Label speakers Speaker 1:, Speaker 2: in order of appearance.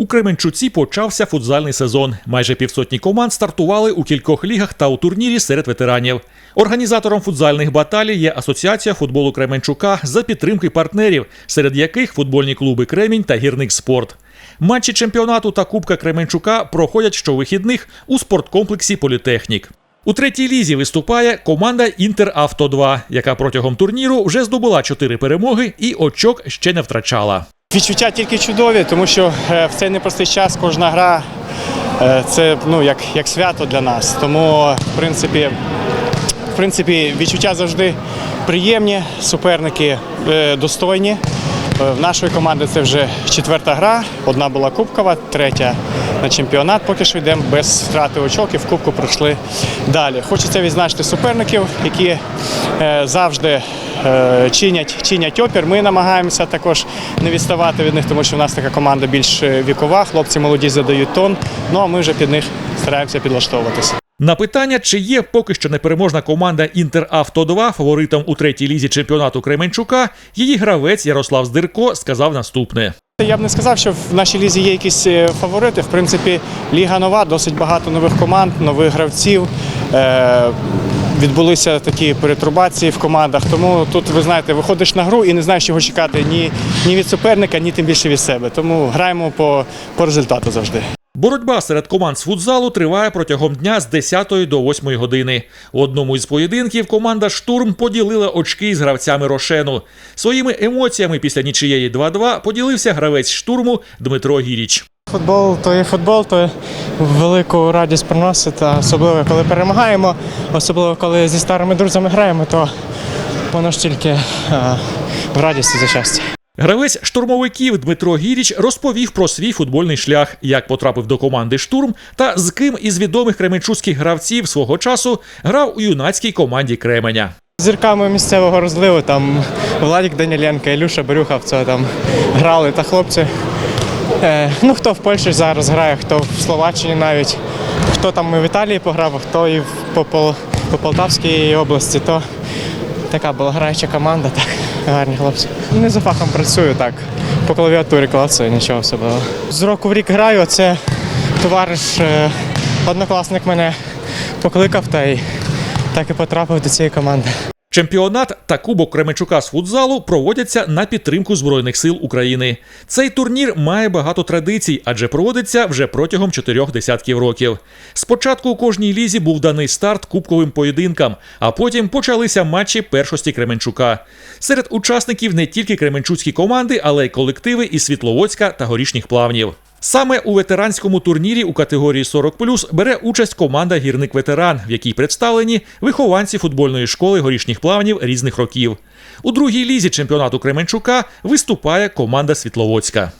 Speaker 1: У Кременчуці почався футзальний сезон. Майже півсотні команд стартували у кількох лігах та у турнірі серед ветеранів. Організатором футзальних баталій є Асоціація футболу Кременчука за підтримки партнерів, серед яких футбольні клуби Кремінь та Гірник Спорт. Матчі чемпіонату та Кубка Кременчука проходять щовихідних у спорткомплексі Політехнік. У третій лізі виступає команда Інтер Авто 2, яка протягом турніру вже здобула чотири перемоги і очок ще не втрачала.
Speaker 2: Відчуття тільки чудові, тому що е, в цей непростий час кожна гра е, це ну, як, як свято для нас. Тому, в принципі, в принципі, відчуття завжди приємні, суперники е, достойні. В нашої команди це вже четверта гра. Одна була кубкова, третя на чемпіонат. Поки що йдемо без втрати очок і в кубку пройшли далі. Хочеться відзначити суперників, які завжди чинять, чинять опір. Ми намагаємося також не відставати від них, тому що в нас така команда більш е, вікова. Хлопці молоді задають тон. Ну а ми вже під них стараємося підлаштовуватися.
Speaker 1: На питання, чи є поки що непереможна команда Інтер Авто 2 фаворитом у третій лізі чемпіонату Кременчука, її гравець Ярослав Здирко сказав наступне.
Speaker 2: Я б не сказав, що в нашій лізі є якісь е, фаворити. В принципі, ліга нова, досить багато нових команд, нових гравців. Відбулися такі перетрубації в командах. Тому тут, ви знаєте, виходиш на гру і не знаєш, чого чекати ні, ні від суперника, ні тим більше від себе. Тому граємо по, по результату завжди.
Speaker 1: Боротьба серед команд з футзалу триває протягом дня з 10 до 8 години. У одному із поєдинків команда Штурм поділила очки з гравцями Рошену. Своїми емоціями після нічиєї 2-2 поділився гравець штурму Дмитро Гіріч.
Speaker 3: Футбол то є футбол, то велику радість приносить, особливо коли перемагаємо, особливо коли зі старими друзями граємо, то воно ж тільки в радісті за щастя.
Speaker 1: Гравець штурмовиків Дмитро Гіріч розповів про свій футбольний шлях, як потрапив до команди штурм та з ким із відомих кременчуцьких гравців свого часу грав у юнацькій команді Кременя.
Speaker 3: Зірками місцевого розливу там Владик Даніленко, Ілюша Борюхавцев там грали та хлопці. Е, ну, хто в Польщі зараз грає, хто в Словаччині навіть, хто там і в Італії пограв, а хто і в- по, по Полтавській області, то така була граюча команда, так, гарні хлопці. Не за фахом працюю так. По клавіатурі клацаю, нічого особливого. З року в рік граю, це товариш, е, однокласник мене покликав та й так і потрапив до цієї команди.
Speaker 1: Чемпіонат та Кубок Кременчука з футзалу проводяться на підтримку Збройних сил України. Цей турнір має багато традицій, адже проводиться вже протягом чотирьох десятків років. Спочатку у кожній лізі був даний старт кубковим поєдинкам, а потім почалися матчі першості Кременчука. Серед учасників не тільки кременчуцькі команди, але й колективи із Світловодська та горішніх плавнів. Саме у ветеранському турнірі у категорії 40+, бере участь команда Гірник Ветеран, в якій представлені вихованці футбольної школи горішніх плавнів різних років. У другій лізі чемпіонату Кременчука виступає команда Світловодська.